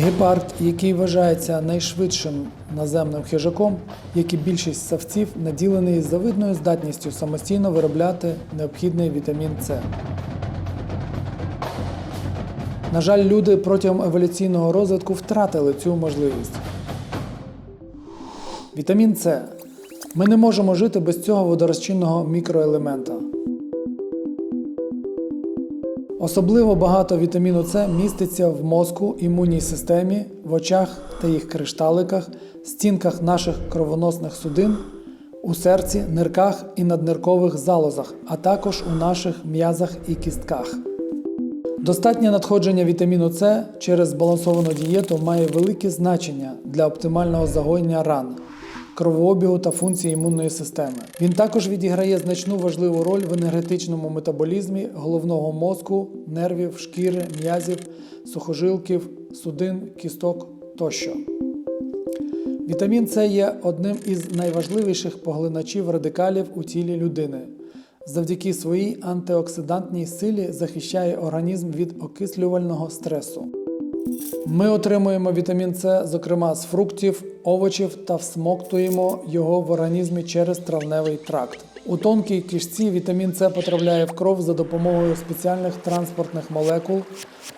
Гепард, який вважається найшвидшим наземним хижаком, як і більшість савців, наділений завидною здатністю самостійно виробляти необхідний вітамін С. На жаль, люди протягом еволюційного розвитку втратили цю можливість. Вітамін С. Ми не можемо жити без цього водорозчинного мікроелемента. Особливо багато вітаміну С міститься в мозку, імунній системі, в очах та їх кришталиках, стінках наших кровоносних судин, у серці, нирках і надниркових залозах, а також у наших м'язах і кістках. Достатнє надходження вітаміну С через збалансовану дієту має велике значення для оптимального загоєння ран, кровообігу та функції імунної системи. Він також відіграє значну важливу роль в енергетичному метаболізмі головного мозку, нервів, шкіри, м'язів, сухожилків, судин, кісток тощо. Вітамін С є одним із найважливіших поглиначів радикалів у тілі людини. Завдяки своїй антиоксидантній силі захищає організм від окислювального стресу. Ми отримуємо вітамін С, зокрема з фруктів, овочів та всмоктуємо його в організмі через травневий тракт. У тонкій кишці вітамін С потрапляє в кров за допомогою спеціальних транспортних молекул,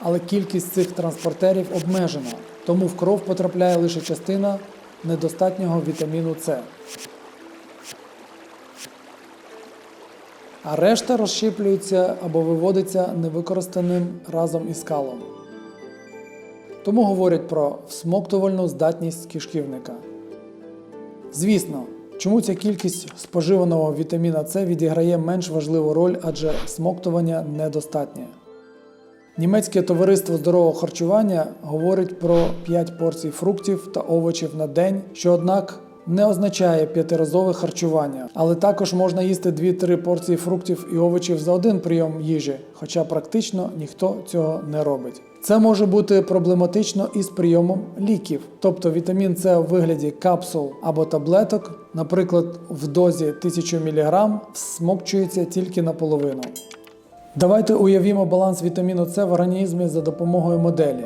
але кількість цих транспортерів обмежена, тому в кров потрапляє лише частина недостатнього вітаміну С. А решта розщіплюється або виводиться невикористаним разом із калом. Тому говорять про всмоктувальну здатність кишківника. Звісно, чому ця кількість споживаного вітаміна С відіграє менш важливу роль, адже всмоктування недостатнє. Німецьке товариство здорового харчування говорить про 5 порцій фруктів та овочів на день, що однак не означає п'ятиразове харчування, але також можна їсти 2-3 порції фруктів і овочів за один прийом їжі, хоча практично ніхто цього не робить. Це може бути проблематично із прийомом ліків, тобто вітамін С у вигляді капсул або таблеток, наприклад, в дозі 1000 мг, всмокчується тільки наполовину. Давайте уявімо баланс вітаміну С в організмі за допомогою моделі.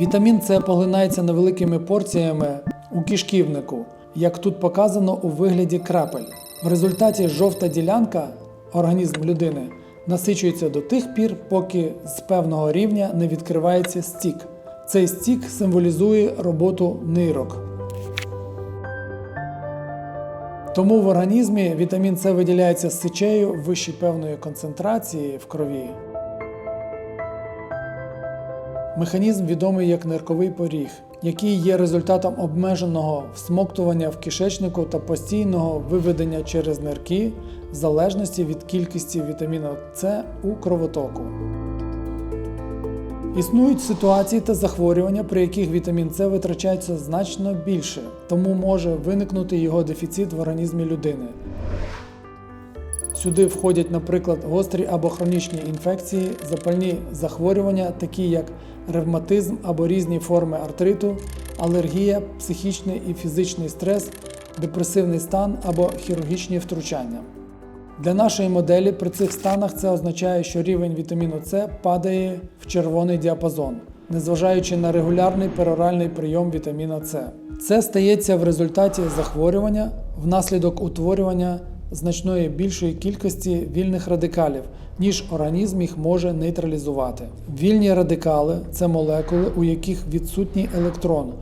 Вітамін С поглинається невеликими порціями у кишківнику, як тут показано у вигляді крапель. В результаті жовта ділянка, організм людини, насичується до тих пір, поки з певного рівня не відкривається стік. Цей стік символізує роботу нирок. Тому в організмі вітамін С виділяється з сечею вище певної концентрації в крові. Механізм відомий як нирковий поріг, який є результатом обмеженого всмоктування в кишечнику та постійного виведення через нирки в залежності від кількості вітаміну С у кровотоку. Існують ситуації та захворювання, при яких вітамін С витрачається значно більше, тому може виникнути його дефіцит в організмі людини. Сюди входять, наприклад, гострі або хронічні інфекції, запальні захворювання, такі як ревматизм або різні форми артриту, алергія, психічний і фізичний стрес, депресивний стан або хірургічні втручання. Для нашої моделі при цих станах це означає, що рівень вітаміну С падає в червоний діапазон, незважаючи на регулярний пероральний прийом вітаміна С. Це стається в результаті захворювання внаслідок утворювання значної більшої кількості вільних радикалів, ніж організм їх може нейтралізувати. Вільні радикали це молекули, у яких відсутній електрон,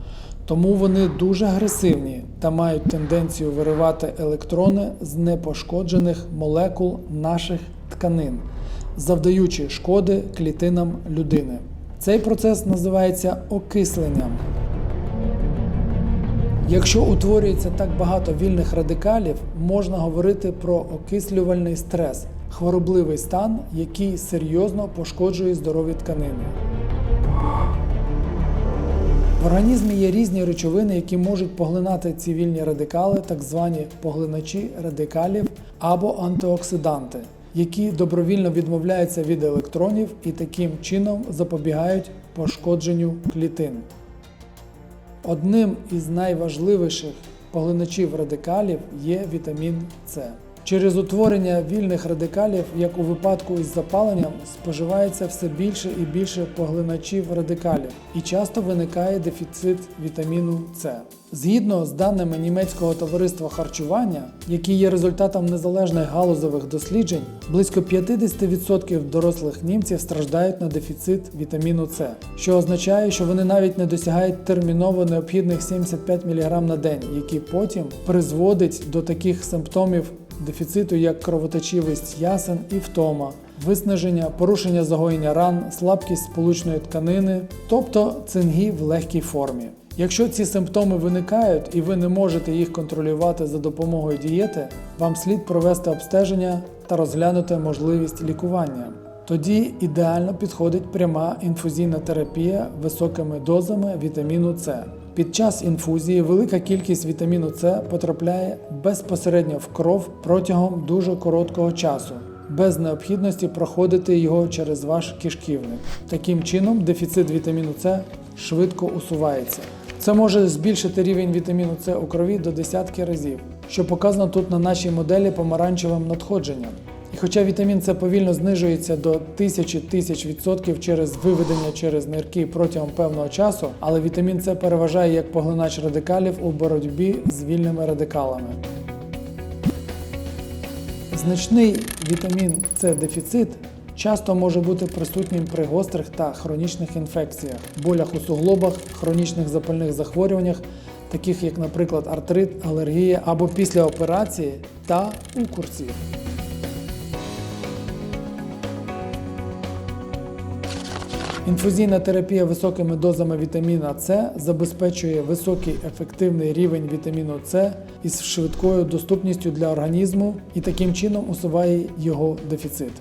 тому вони дуже агресивні та мають тенденцію виривати електрони з непошкоджених молекул наших тканин, завдаючи шкоди клітинам людини. Цей процес називається окисленням. Якщо утворюється так багато вільних радикалів, можна говорити про окислювальний стрес, хворобливий стан, який серйозно пошкоджує здорові тканини. В організмі є різні речовини, які можуть поглинати ці вільні радикали, так звані поглиначі радикалів або антиоксиданти, які добровільно відмовляються від електронів і таким чином запобігають пошкодженню клітин. Одним із найважливіших поглиначів радикалів є вітамін С. Через утворення вільних радикалів, як у випадку із запаленням, споживається все більше і більше поглиначів радикалів, і часто виникає дефіцит вітаміну С. Згідно з даними німецького товариства харчування, які є результатом незалежних галузових досліджень, близько 50% дорослих німців страждають на дефіцит вітаміну С, що означає, що вони навіть не досягають терміново необхідних 75 мг на день, які потім призводить до таких симптомів дефіциту, як кровоточивість ясен і втома, виснаження, порушення загоєння ран, слабкість сполучної тканини, тобто цинги в легкій формі. Якщо ці симптоми виникають і ви не можете їх контролювати за допомогою дієти, вам слід провести обстеження та розглянути можливість лікування. Тоді ідеально підходить пряма інфузійна терапія високими дозами вітаміну С. Під час інфузії велика кількість вітаміну С потрапляє безпосередньо в кров протягом дуже короткого часу, без необхідності проходити його через ваш кишківник. Таким чином, дефіцит вітаміну С швидко усувається. Це може збільшити рівень вітаміну С у крові до десятки разів, що показано тут на нашій моделі помаранчевим надходженням. І хоча вітамін С повільно знижується до тисячі тисяч відсотків через виведення через нирки протягом певного часу, але вітамін С переважає як поглинач радикалів у боротьбі з вільними радикалами. Значний вітамін С дефіцит часто може бути присутнім при гострих та хронічних інфекціях, болях у суглобах, хронічних запальних захворюваннях, таких як, наприклад, артрит, алергія або після операції та у курців. Інфузійна терапія високими дозами вітаміна С забезпечує високий ефективний рівень вітаміну С із швидкою доступністю для організму і таким чином усуває його дефіцит.